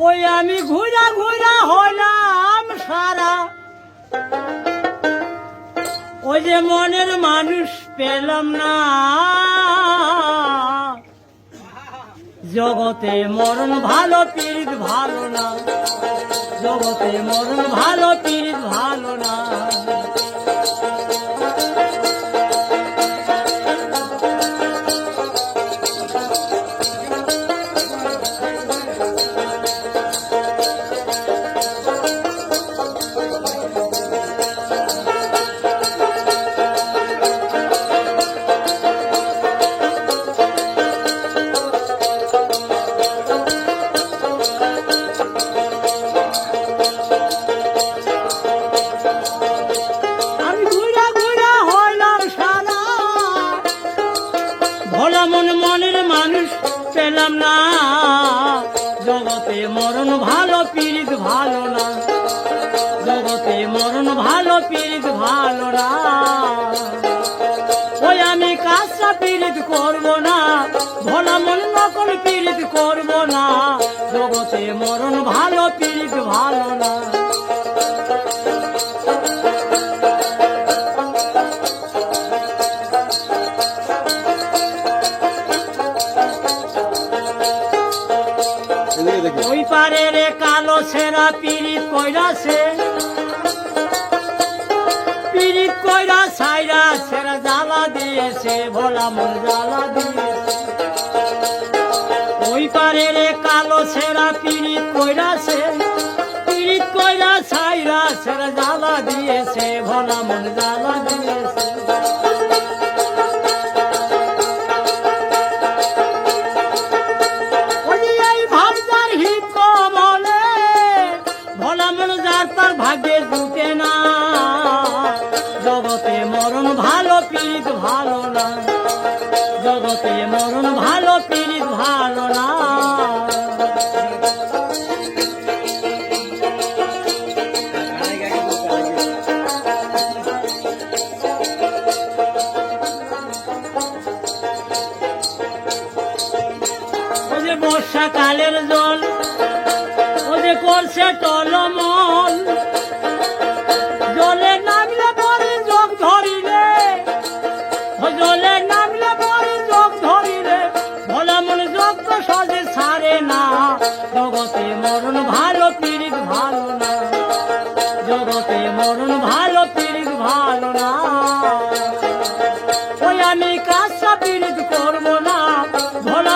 ওই আমি ঘুরা ঘুরা হলাম সারা। ওই যে মনের মানুষ পেলাম না। জগতে মরণ ভালো পীড়িত ভালো না। জগতে মরণ ভালো পীড়িত ভালো না। জগতে মরণ ভালো পীড়িত ভালো না। জগতে মরণ ভালো পীড়িত ভালো না। ওই আমি কাজটা পীড়িত করব না, ভোলা মন নকল পীড়িত করব না। জগতে মরণ ভালো পীড়িত ভালো না। রে কালো সেরা পিরিত কইরাছে পিরিত কইরা সাইরা সেরা জ্বালা দিয়েছে, ভোলা মন জ্বালা দিয়েছে। ওই পারে রে কালো সেরা পিরিত কইরাছে পিরিত কইরা সাইরা সেরা জ্বালা দিয়েছে, ভোলা মন জ্বালা দিয়েছে। তার ভাগ্যে জুটে না। জগতে মরণ ভালো, পীড়িত ভালো না। জগতে মরণ ভালো, পীড়িত ভালো না। বর্ষাকালের জল করছে টলমল। জগতে মরণ ভালো তিরিক ভালো না। জগতে মরণ ভালো তিরিক ভালো না। ওই আমি কাজটা তিরিক করব না? ভোলা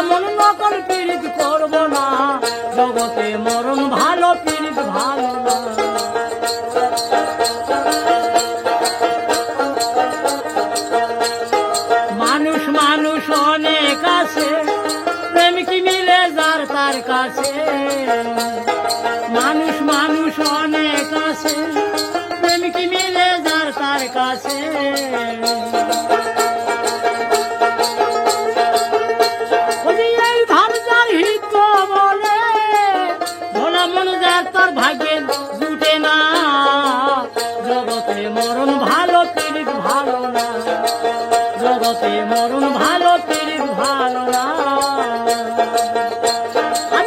মিলে যার তার কাছে। মানুষ মানুষ অনেক আছে মিলে যার তার কাছে। না। ভালো না। জগতে মরণ ভালো, পীড়িত ভালো